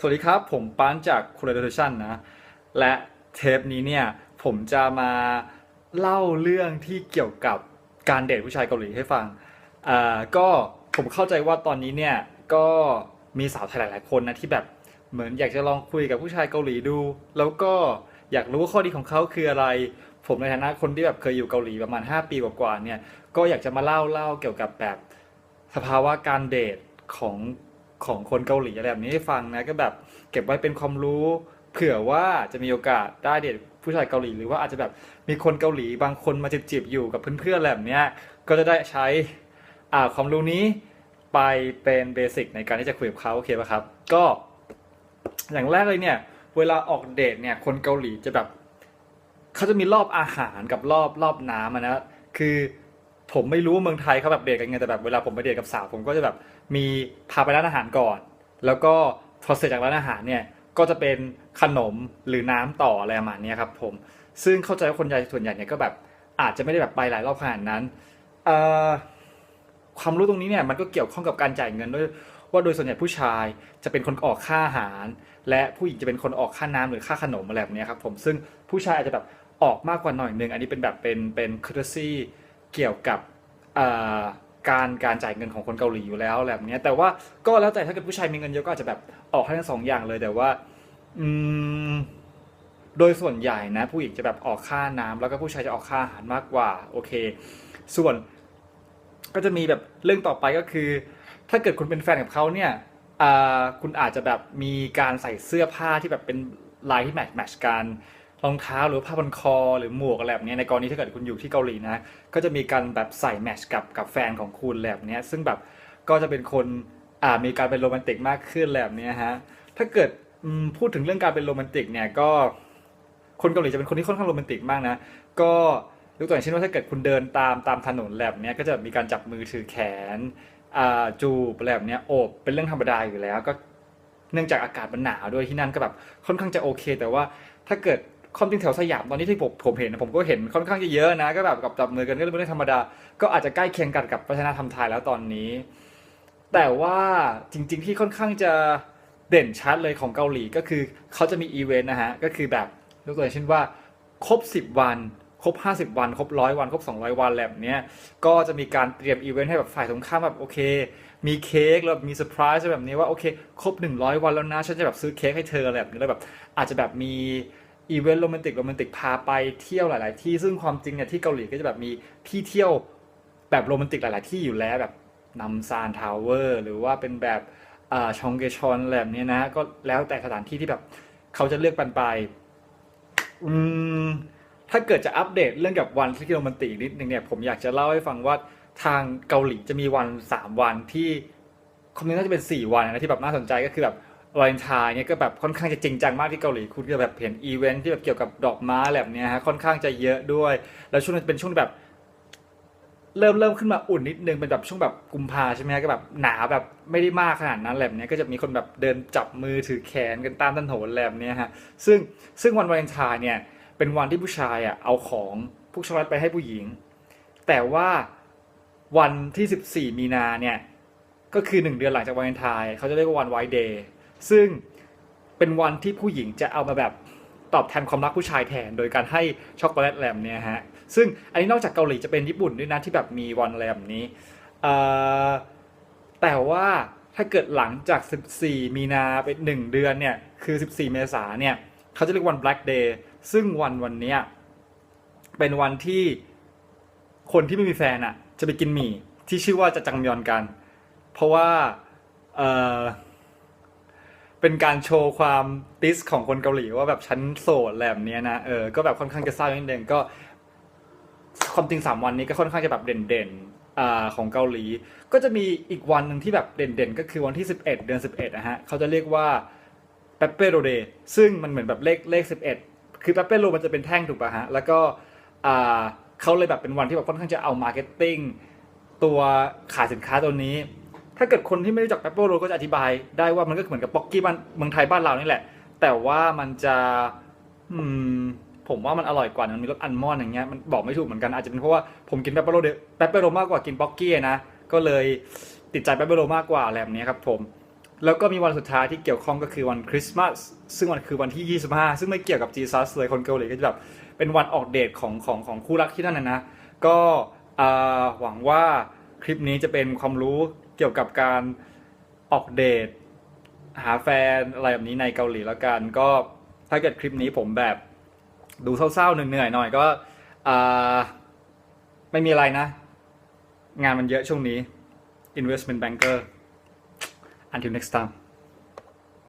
สวัสดีครับ ผมปานจาก c o l l a t i o n นะ และเทปนี้เนี่ย ผมจะมาเล่าเรื่องที่เกี่ยวกับการเดทผู้ชายเกาหลีให้ฟังอ่าก็ผมเข้าใจว่าตอนนี้เนี่ย ก็มีสาวไทยหลายๆคนนะที่แบบเหมือนอยากจะลองคุยกับผู้ชายเกาหลีดู แล้วก็อยากรู้ว่าข้อดีของเขาคืออะไร ผมในฐานะคนที่แบบเคยอยู่เกาหลีประมาณ 5 ปีกว่าๆเนี่ย ก็อยากจะมาเล่าเล่าเกี่ยวกับแบบสภาวะการเดทของ ของคนเกาหลีอะไรแบบนี้ให้ฟังนะก็แบบเก็บไว้เป็นความรู้ เผื่อว่าจะมีโอกาสได้เดทผู้ชายเกาหลีหรือว่าอาจจะแบบมีคนเกาหลีบางคนมาจีบๆอยู่กับเพื่อนๆอะไรแบบเนี้ยก็จะได้ใช้อ่าความรู้นี้ไปเป็นเบสิกในการที่จะคุยกับเขาโอเคป่ะครับ ก็อย่างแรกเลยเนี่ย เวลาออกเดทเนี่ยคนเกาหลีจะแบบเขาจะมีรอบอาหารกับรอบรอบน้ำอะนะคือ ผมไม่รู้ว่าเมืองไทยเขาแบบเดทกันไงแต่แบบเวลาผมไปเดทกับสาวผมก็จะแบบมีพาไปร้านอาหารก่อน แล้วก็พอเสร็จจากร้านอาหารเนี่ยก็จะเป็นขนมหรือน้ำต่ออะไรประมาณนี้ครับผมซึ่งเข้าใจว่าคนใหญ่ส่วนใหญ่เนี่ยก็แบบอาจจะไม่ได้แบบไปหลายรอบขนาดนั้นความรู้ตรงนี้เนี่ยมันก็เกี่ยวข้องกับการจ่ายเงินด้วยว่าโดยส่วนใหญ่ผู้ชายจะเป็นคนออกค่าอาหาร และผู้หญิงจะเป็นคนออกค่าน้ำหรือค่าขนมอะไรแบบนี้ครับผมซึ่งผู้ชายอาจจะแบบออกมากกว่าหน่อยนึงอันนี้เป็นแบบเป็นเป็น courtesy เกี่ยวกับการการจ่ายเงินของคนเกาหลีอยู่แล้วอะไรแบบนี้แต่ว่าก็แล้วแต่ถ้าเกิดผู้ชายมีเงินเยอะก็อาจจะแบบออกให้ทั้งสองอย่างเลยแต่ว่าอืมโดยส่วนใหญ่นะ ผู้หญิงจะแบบออกค่าน้ำแล้วก็ผู้ชายจะออกค่าอาหารมากกว่าโอเค ส่วนก็จะมีแบบเรื่องต่อไปก็คือ ถ้าเกิดคุณเป็นแฟนกับเขาเนี่ยคุณอาจจะแบบมีการใส่เสื้อผ้าที่แบบเป็นลายที่แมทช์แมทช์กัน รองเท้าหรือผ้าพันคอหรือหมวกอะไรแบบเนี้ยในกรณีถ้าเกิดคุณอยู่ที่เกาหลีนะ ก็จะมีการแบบใส่แมชกับกับแฟนของคุณแบบเนี้ยซึ่งแบบก็จะเป็นคนอ่ามีการเป็นโรแมนติกมากขึ้นแบบเนี้ยฮะถ้าเกิดพูดถึงเรื่องการเป็นโรแมนติกเนี่ยก็คนเกาหลีจะเป็นคนที่ค่อนข้างโรแมนติกมากนะ ก็ยกตัวอย่างเช่นว่าถ้าเกิดคุณเดินตามตามถนนแบบเนี้ยก็จะมีการจับมือถือแขนอ่าจูบแบบเนี้ยโอบเป็นเรื่องธรรมดาอยู่แล้ว ก็เนื่องจากอากาศมันหนาวด้วยที่นั่นก็แบบค่อนข้างจะโอเค แต่ว่าถ้าเกิด ความจริงแถวสยามตอนนี้ที่ผมผมเห็นนะผมก็เห็นค่อนข้างจะเยอะนะ ก็แบบกับจับมือกันก็เป็นเรื่องธรรมดา ก็อาจจะใกล้เคียงกันกับวัฒนธรรมไทยแล้วตอนนี้ แต่ว่าจริง ๆ ที่ค่อนข้างจะเด่นชัดเลยของเกาหลีก็คือเขาจะมีอีเวนต์นะฮะก็คือแบบยกตัวอย่างเช่นว่าครบ 10 วันครบ 50 วันครบ100วันครบ 200 วันแบบเนี้ยก็จะมีการเตรียมอีเวนต์ให้แบบฝ่ายตรงข้ามแบบโอเค มีเค้กแล้วมีเซอร์ไพรส์แบบนี้ว่าโอเค ครบ 100 วันแล้วนะฉันจะแบบซื้อเค้กให้เธออะไรแบบนี้แล้วแบบอาจจะแบบมี อีเวนต์โรแมนติกโรแมนติกพาไปเที่ยวหลาย ๆ ที่ซึ่งความจริงเนี่ยที่เกาหลีก็จะแบบมีที่เที่ยวแบบโรแมนติกหลาย ๆ ที่อยู่แล้วแบบนัมซานทาวเวอร์หรือว่าเป็นแบบอชองเกชอนแบบนี้นะ ก็แล้วแต่สถานที่ที่แบบเขาจะเลือกปันไปอืมถ้าเกิดจะอัปเดตเรื่องกับวันที่โรแมนติกนิดนึงเนี่ยผมอยากจะเล่าให้ฟังว่าทางเกาหลีจะมีวัน3วันที่คอมมิวน่าจะเป็น4วันนะที่แบบน่าสนใจก็คือแบบ วาเลนไทน์เนี่ยก็แบบค่อนข้างจะจริงจังมากที่เกาหลีคุณก็แบบเห็นอีเวนท์ที่แบบเกี่ยวกับดอกไม้แบบเนี้ยฮะค่อนข้างจะเยอะด้วย แล้วช่วงนั้นเป็นช่วงแบบเริ่มเริ่มขึ้นมาอุ่นนิดนึงเป็นแบบช่วงแบบกุมภาใช่ไหมก็แบบหนาวแบบไม่ได้มากขนาดนั้นแบบเนี้ยก็จะมีคนแบบเดินจับมือถือแขนกันตามถนนแบบเนี้ยฮะซึ่งซึ่งวันวาเลนไทน์เนี่ยเป็นวันที่ผู้ชายอะเอาของพวกช็อกโกแลตไปให้ผู้หญิง แต่ว่าวันที่ 14 มีนาเนี่ยก็คือ1เดือนหลังจากวาเลนไทน์เขาจะเรียกว่าวันไวเดย์ ซึ่งเป็นวันที่ผู้หญิงจะเอามาแบบตอบแทนความรักผู้ชายแทน โดยการให้ช็อกโกแลตแลมเนี่ยฮะซึ่งอันนี้นอกจากเกาหลีจะเป็นญี่ปุ่นด้วยนะที่แบบมีวันแลมนี้แต่ว่าถ้าเกิดหลังจาก 14 มีนาเป็น1เดือนเนี่ย คือ 14 เมษาเนี่ย เขาจะเรียกวัน Black Day ซึ่งวันวันนี้เป็นวันที่คนที่ไม่มีแฟนอะ จะไปกินหมี่ที่ชื่อว่าจะจังยอนกัน เพราะว่า เออ เป็นการโชว์ความติสของคนเกาหลีว่าแบบฉันโสดแบบเนี้ยนะเออก็แบบค่อนข้างจะเศร้านิดนึงก็ความจริงสามวันนี้ก็ค่อนข้างจะแบบเด่นๆอ่าของเกาหลี ก็จะมีอีกวันหนึ่งที่แบบเด่นๆ ก็คือวันที่ 11 เดือน 11นะฮะเขาจะเรียกว่าเปปเปโรเดย์ซึ่งมันเหมือนแบบเลขเลขสิบเอ็ดคือเปปเปโรมันจะเป็นแท่งถูกป่ะฮะแล้วก็อ่าเขาเลยแบบเป็นวันที่แบบค่อนข้างจะเอามาร์เก็ตติ้งตัวขายสินค้าตัวนี้ ถ้าเกิดคนที่ไม่รู้จักเปปเปโรก็จะอธิบายได้ว่ามันก็เหมือนกับป๊อกกี้บ้านเมืองไทยบ้านเรานี่แหละ แต่ว่ามันจะอืมผมว่ามันอร่อยกว่ามันมีรสอัลมอนด์อย่างเงี้ยมันบอกไม่ถูกเหมือนกันอาจจะเป็นเพราะว่าผมกินเปปเปโรเปปเปโรมากกว่ากินป๊อกกี้นะก็เลยติดใจเปปเปโรมากกว่าอะไรแบบนี้ครับผมแล้วก็มีวันสุดท้ายที่เกี่ยวข้องก็คือวันคริสต์มาสซึ่งวันคือวันที่ 25 ซึ่งไม่เกี่ยวกับจีซัสเลยคนเกาหลีก็จะแบบเป็นวันออกเดทของของของคู่รักที่นั่นนะนะก็หวังว่าคลิปนี้จะเป็นความรู้ เกี่ยวกับการออกเดทหาแฟนอะไรแบบนี้ในเกาหลีแล้วกัน ก็ถ้าเกิดคลิปนี้ผมแบบดูเศร้าๆเหนื่อยๆหน่อยก็ไม่มีอะไรนะ งานมันเยอะช่วงนี้ investment banker until next time